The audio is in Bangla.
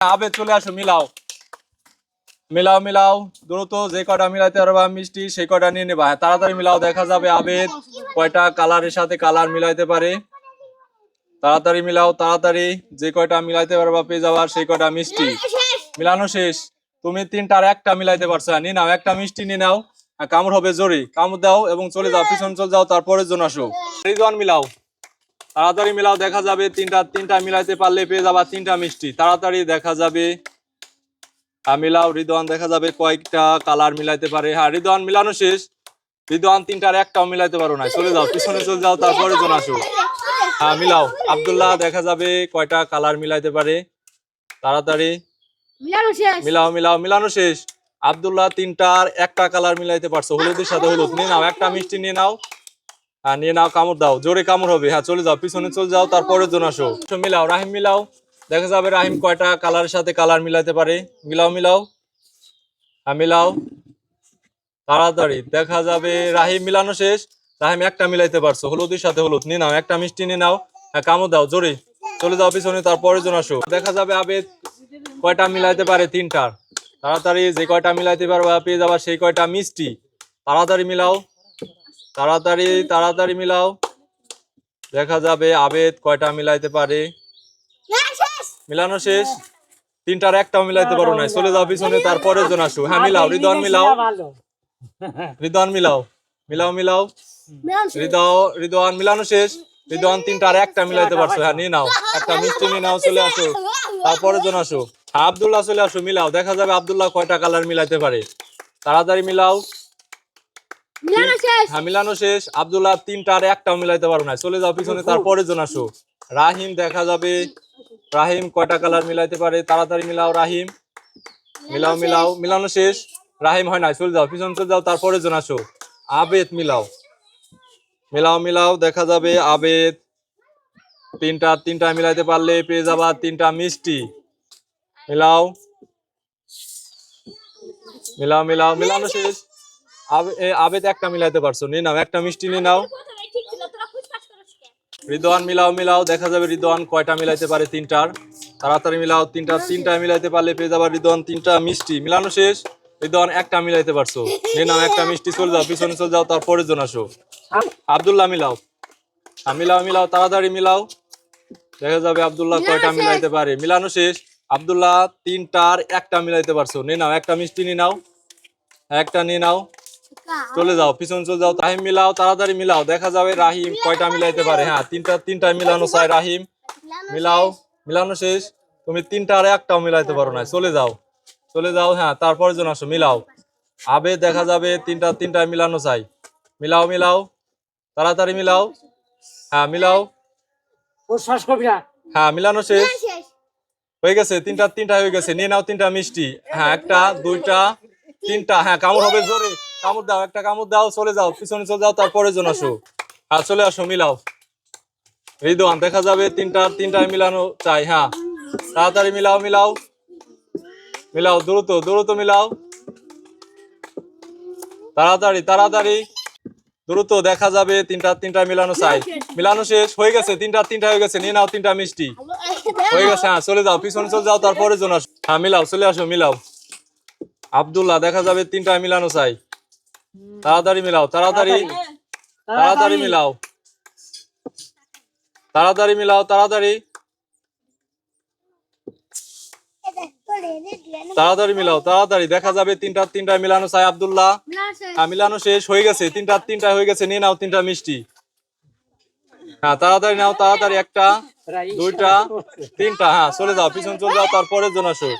আবে চলে আসো মিলাও। মিলাও মিলাও। দ্রুত যে কটা মিলাইতে পারবা মিষ্টি সেই কটা নিয়ে নেবা। হ্যাঁ, তাড়াতাড়ি মিলাও দেখা যাবে আবেদ কয়টা কালারের সাথে কালার মিলাইতে পারে। তাড়াতাড়ি মিলাও তাড়াতাড়ি। যে কয়টা মিলাইতে পারবা পেয়ে যাবার সেই কয়টা মিষ্টি। মিলানো শেষ। তুমি তিনটার একটা মিলাইতে পারছ। হ্যাঁ, নিয়ে নাও একটা মিষ্টি নিয়ে নাও। হ্যাঁ, কামড় হবে জোরে। কামড় দাও এবং চলে যাও পিছন চলে যাও তারপরে জন আসো। রিজওয়ান মিলাও। তাড়াতাড়ি মিলাও দেখা যাবে তিনটা তিনটা মিলাইতে পারলে পেয়ে যাবা তিনটা মিষ্টি। তাড়াতাড়ি দেখা যাবে। হ্যাঁ, মিলাও রিদওয়ান দেখা যাবে কয়েকটা কালার মিলাইতে পারে। হ্যাঁ রিদওয়ান মিলানো শেষ। রিদওয়ান তিনটার একটাও মিলাইতে পারো না চলে যাও পিছনে চলে যাও তারপরে জন আসো। হ্যাঁ মিলাও আব্দুল্লাহ দেখা যাবে কয়টা কালার মিলাইতে পারে। তাড়াতাড়ি। মিলাও মিলাও মিলানো শেষ। আব্দুল্লাহ তিনটার একটা কালার মিলাইতে পারছ। হলুদের সাথে হলুদ। নিয়ে নাও একটা মিষ্টি নিয়ে নাও। হ্যাঁ নিয়ে নাও, কামড় দাও, জোরে কামড় হবে। হ্যাঁ চলে যাও, পিছনে চলে যাও তারপরে জন আসো। মিলাও, রাহিম মিলাও। দেখা যাবে রাহিম কয়টা কালারের সাথে কালার মিলাইতে পারে। মিলাও মিলাও। হ্যাঁ মিলাও। তাড়াতাড়ি, দেখা যাবে রাহিম মিলানো শেষ। রাহিম একটা মিলাইতে পারছ, হলুদের সাথে হলুদ। নিয়ে নাও, একটা মিষ্টি নিয়ে নাও। হ্যাঁ কামড় দাও, জোরে। চলে যাও পিছনে তারপরে জন আসো। দেখা যাবে আবেদ কয়টা মিলাইতে পারে, তিনটার। তাড়াতাড়ি যে কয়টা মিলাইতে পারবা, পেয়ে যাবা সেই কয়টা মিষ্টি। তাড়াতাড়ি মিলাও। তাড়াতাড়ি তাড়াতাড়ি মিলাও। দেখা যাবে আবেদ কয়টা মিলাইতে পারে। মিলানো শেষ? তিনটার একটাও মিলাইতে পারো না চলে যাও পিছনে তারপরে জন আসো। হ্যাঁ মিলাও। হৃদয় মিলাও। হৃদয় মিলাও। মিলাও মিলাও। মিলানো শেষ? হৃদয় হৃদয় মিলানো শেষ একটা মিলাইতে পারছ। হ্যাঁ নিয়ে নাও। একটা মিষ্টি নিয়ে নাও চলে আসো। জন আসো। হ্যাঁ, আব্দুল্লাহ চলে আসো মিলাও। দেখা যাবে আব্দুল্লাহ কয়টা কালার মিলাইতে পারে। তাড়াতাড়ি মিলাও। মিলানো শেষ। হ্যাঁ মিলানো শেষ। আব্দুল্লাহ তিনটার একটাও মিলাইতে পারো না। চলে যাও পিছনে তারপরে জন আসো। রাহিম দেখা যাবে। রাহিম কয়টা কালার মিলাইতে পারে? তাড়াতাড়ি মিলাও রাহিম। মিলাও মিলাও মিলানো শেষ। রাহিম হয় না চলে যাও পিছনে চলে যাও তারপরে জন আসো। আবেদ মিলাও। মিলাও মিলাও দেখা যাবে আবেদ। তিনটা তিনটা মিলাইতে পারলে পেয়ে যাবা তিনটা মিষ্টি। মিলাও। মিলাও মিলাও মিলানো শেষ। আবেদ একটা মিলাইতে পারছ নিয়ে নাও একটা মিষ্টি নিয়ে নাও। রিদওয়ান মিলাও মিলাও দেখা যাবে রিদওয়ান কয়টা মিলাইতে পারে তিনটার। তাড়াতাড়ি মিলাও তিনটা তিনটা মিলাইতে পারলে পেয়ে যাবা রিদওয়ান তিনটা মিষ্টি। মিলানো শেষ রিদওয়ান একটা মিলাইতে পারছ। নিয়ে নাও একটা মিষ্টি চলে যাও পিছনে চলে যাও তারপরে জন আসো। আব্দুল্লাহ মিলাও। মিলাও মিলাও তাড়াতাড়ি মিলাও। দেখা যাবে আবদুল্লাহ কয়টা মিলাইতে পারে। মিলানো শেষ। আব্দুল্লাহ তিনটার একটা মিলাইতে পারছ। নিয়ে নাও একটা মিষ্টি নিয়ে নাও। একটা নিয়ে নাও। চলে যাও পিছন চলে যাও রাহিম মিলাও তাড়াতাড়ি মিলাও। দেখা যাবে রাহিম কয়টা মিলাইতে পারে হ্যাঁ তিনটা তিনটা মিলানো চাই রাহিম। মিলাও মিলানো শেষ। তুমি তিনটা আর একটাও মিলাইতে পারো না চলে যাও। চলে যাও হ্যাঁ তারপরে জন আসো মিলাও। আবে দেখা যাবে তিনটা তিনটা মিলানো চাই। মিলাও মিলাও তাড়াতাড়ি মিলাও। হ্যাঁ মিলাও। ও শ্বাস করবি না? হ্যাঁ মিলানো শেষ। শেষ। হয়ে গেছে তিনটা তিনটা হয়ে গেছে নিয়ে নাও তিনটা মিষ্টি। হ্যাঁ একটা দুইটা তিনটা হ্যাঁ কামড় হবে জোরে? কামড় দাও একটা কামড় দাও চলে যাও পিছনে চলে যাও তারপরে জন আসো। আর চলে আসো মিলাও। রিদওয়ান দেখা যাবে তিনটা তিনটা মিলানো চাই হ্যাঁ। তাড়াতাড়ি মিলাও মিলাও। মিলাও দ্রুত দ্রুত মিলাও। তাড়াতাড়ি তাড়াতাড়ি। দ্রুত দেখা যাবে তিনটা তিনটা মিলানো চাই। মিলানো শেষ হয়ে গেছে তিনটা তিনটা হয়ে গেছে নিয়ে নাও তিনটা মিষ্টি। হয়ে গেছে হ্যাঁ চলে যাও পিছনে চলে যাও তারপরে জন আসো। হ্যাঁ মিলাও চলে আসো মিলাও। আব্দুল্লাহ দেখা যাবে তিনটা মিলানো চাই। তাড়াতাড়ি মিলাও তাড়াতাড়ি। তাড়াতাড়ি মিলাও। তাড়াতাড়ি মিলাও তাড়াতাড়ি। তাড়াতাড়ি মিলাও তাড়াতাড়ি। দেখা যাবে তিনটা তিনটা মিলানো চাই আব্দুল্লাহ। মিলানো শেষ হ্যাঁ মিলানো শেষ হয়ে গেছে। তিনটা তিনটা হয়ে গেছে। নিয়ে নাও তিনটা মিষ্টি। হ্যাঁ তাড়াতাড়ি নাও তাড়াতাড়ি একটা দুইটা তিনটা। হ্যাঁ চলে যাও পিছন চলে যাও তারপরে জন আসো।